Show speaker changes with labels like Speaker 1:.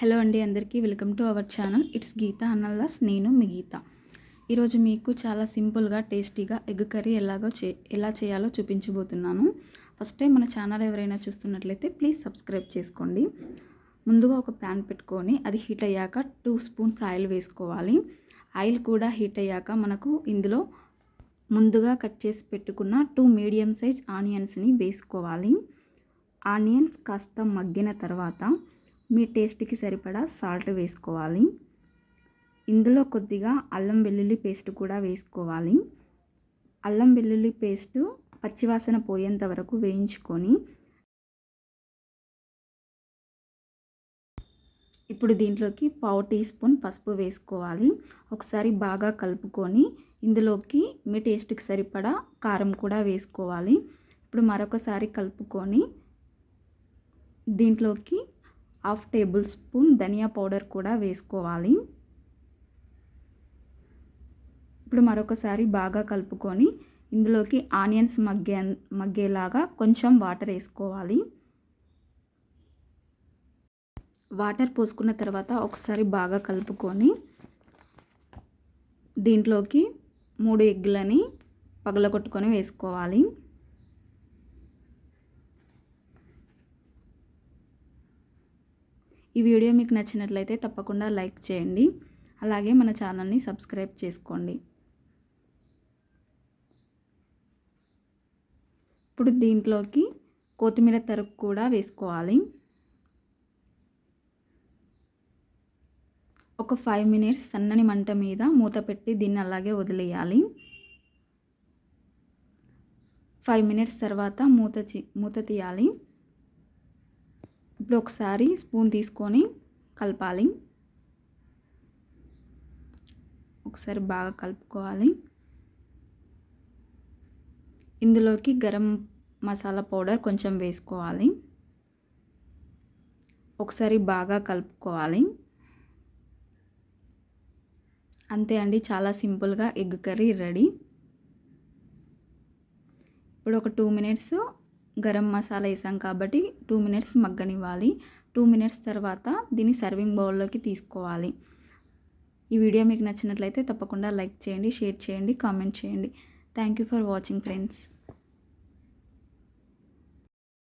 Speaker 1: Hello అండి అందరికీ welcome to our channel. It's Geetha అన్నల్లాస్ నేను మీ గీత. ఈరోజు మీకు చాలా సింపుల్గా టేస్టీగా ఎగ్ కర్రీ ఎలాగో చే ఎలా చేయాలో చూపించబోతున్నాను. ఫస్ట్ టైం మన ఛానల్ ఎవరైనా చూస్తున్నట్లయితే ప్లీజ్ సబ్స్క్రైబ్ చేసుకోండి. ముందుగా ఒక ప్యాన్ పెట్టుకొని అది హీట్ అయ్యాక టూ స్పూన్స్ ఆయిల్ వేసుకోవాలి. ఆయిల్ కూడా హీట్ అయ్యాక మనకు ఇందులో ముందుగా కట్ చేసి పెట్టుకున్న టూ మీడియం సైజ్ ఆనియన్స్ని వేసుకోవాలి. ఆనియన్స్ కాస్త మగ్గిన తర్వాత మీ టేస్ట్కి సరిపడా సాల్ట్ వేసుకోవాలి. ఇందులో కొద్దిగా అల్లం వెల్లుల్లి పేస్ట్ కూడా వేసుకోవాలి. అల్లం వెల్లుల్లి పేస్ట్ పచ్చివాసన పోయేంత వరకు వేయించుకొని ఇప్పుడు దీంట్లోకి పావు టీ స్పూన్ పసుపు వేసుకోవాలి. ఒకసారి బాగా కలుపుకొని ఇందులోకి మీ టేస్ట్కి సరిపడా కారం కూడా వేసుకోవాలి. ఇప్పుడు మరొకసారి కలుపుకొని దీంట్లోకి హాఫ్ టేబుల్ స్పూన్ ధనియా పౌడర్ కూడా వేసుకోవాలి. ఇప్పుడు మరొకసారి బాగా కలుపుకొని ఇందులోకి ఆనియన్స్ మగ్గే మగ్గేలాగా కొంచెం వాటర్ వేసుకోవాలి. వాటర్ పోసుకున్న తర్వాత ఒకసారి బాగా కలుపుకొని దీంట్లోకి మూడు ఎగ్గులని పగలగొట్టుకొని వేసుకోవాలి. ఈ వీడియో మీకు నచ్చినట్లయితే తప్పకుండా లైక్ చేయండి. అలాగే మన ఛానల్ని సబ్స్క్రైబ్ చేసుకోండి. ఇప్పుడు దీంట్లోకి కొత్తిమీర తరుపు కూడా వేసుకోవాలి. ఒక ఫైవ్ మినిట్స్ సన్నని మంట మీద మూత పెట్టి దీన్ని అలాగే వదిలేయాలి. ఫైవ్ మినిట్స్ తర్వాత మూత మూత తీయాలి. ఇప్పుడు ఒకసారి స్పూన్ తీసుకొని కలపాలి. ఒకసారి బాగా కలుపుకోవాలి. ఇందులోకి గరం మసాలా పౌడర్ కొంచెం వేసుకోవాలి. ఒకసారి బాగా కలుపుకోవాలి. అంతే అండి చాలా సింపుల్గా ఎగ్ కర్రీ రెడీ. ఇప్పుడు ఒక టూ మినిట్స్ గరం మసాలా వేసాం కాబట్టి టూ మినిట్స్ మగ్గనివ్వాలి. టూ మినిట్స్ తర్వాత దీన్ని సర్వింగ్ బౌల్లోకి తీసుకోవాలి. ఈ వీడియో మీకు నచ్చినట్లయితే తప్పకుండా లైక్ చేయండి షేర్ చేయండి కామెంట్ చేయండి. Thank you for watching friends